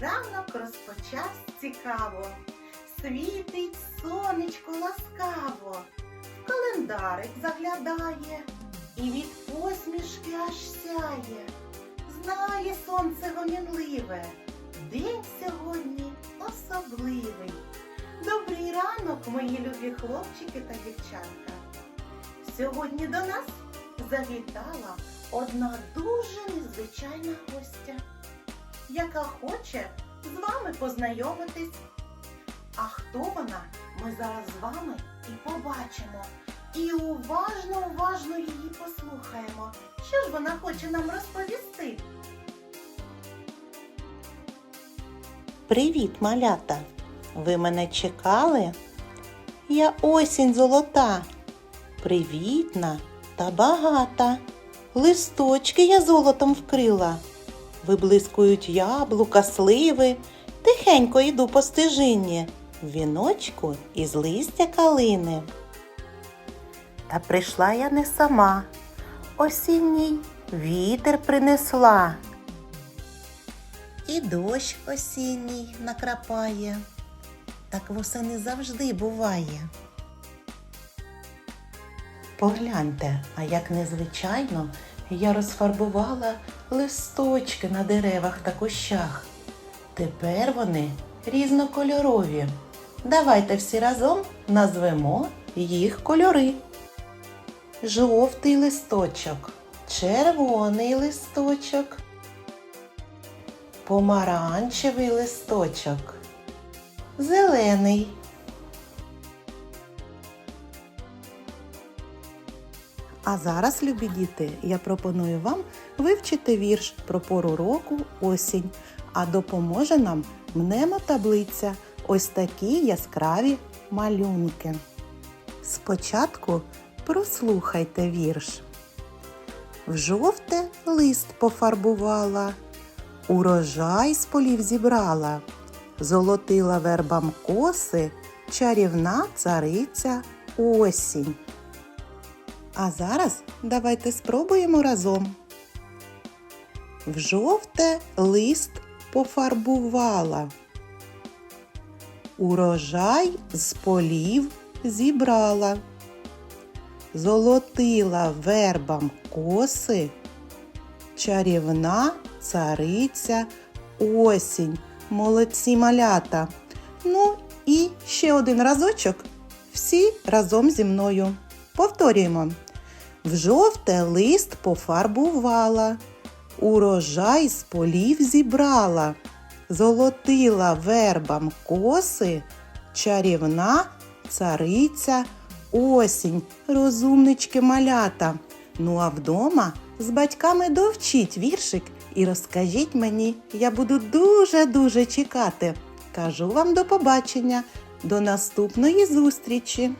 ранок розпочався цікаво. Світить сонечко ласкаво, в календарик заглядає і від посмішки аж сяє. Знає сонце гомінливе, день сьогодні особливий. Добрий ранок, мої любі хлопчики та дівчатка. Сьогодні до нас завітала одна дуже незвичайна гостя яка хоче з вами познайомитись. А хто вона, ми зараз з вами і побачимо. І уважно, уважно її послухаємо. Що ж вона хоче нам розповісти? Привіт, малята! Ви мене чекали? Я осінь золота, привітна та багата. Листочки я золотом вкрила, виблискують яблука, сливи. Тихенько йду по стежині, в віночку із листя калини. Та прийшла я не сама, осінній вітер принесла. І дощ осінній накрапає. Так восени завжди буває. Погляньте, а як незвичайно я розфарбувала листочки на деревах та кущах. Тепер вони різнокольорові. Давайте всі разом назвемо їх кольори. Жовтий листочок, червоний листочок, помаранчевий листочок, зелений. А зараз, любі діти, я пропоную вам вивчити вірш про пору року осінь, а допоможе нам мнемотаблиця. Ось такі яскраві малюнки. Спочатку прослухайте вірш. В жовте лист пофарбувала, урожай з полів зібрала, золотила вербам коси, чарівна цариця осінь. А зараз давайте спробуємо разом. В жовте лист пофарбувала. Урожай з полів зібрала. Золотила вербам коси. Чарівна цариця осінь. Молодці малята. Ну і ще один разочок. Всі разом зі мною. Повторюємо. В жовте лист пофарбувала, урожай з полів зібрала, золотила вербам коси, чарівна цариця осінь, розумнички малята. Ну а вдома з батьками довчіть віршик і розкажіть мені, я буду дуже-дуже чекати. Кажу вам до побачення, до наступної зустрічі!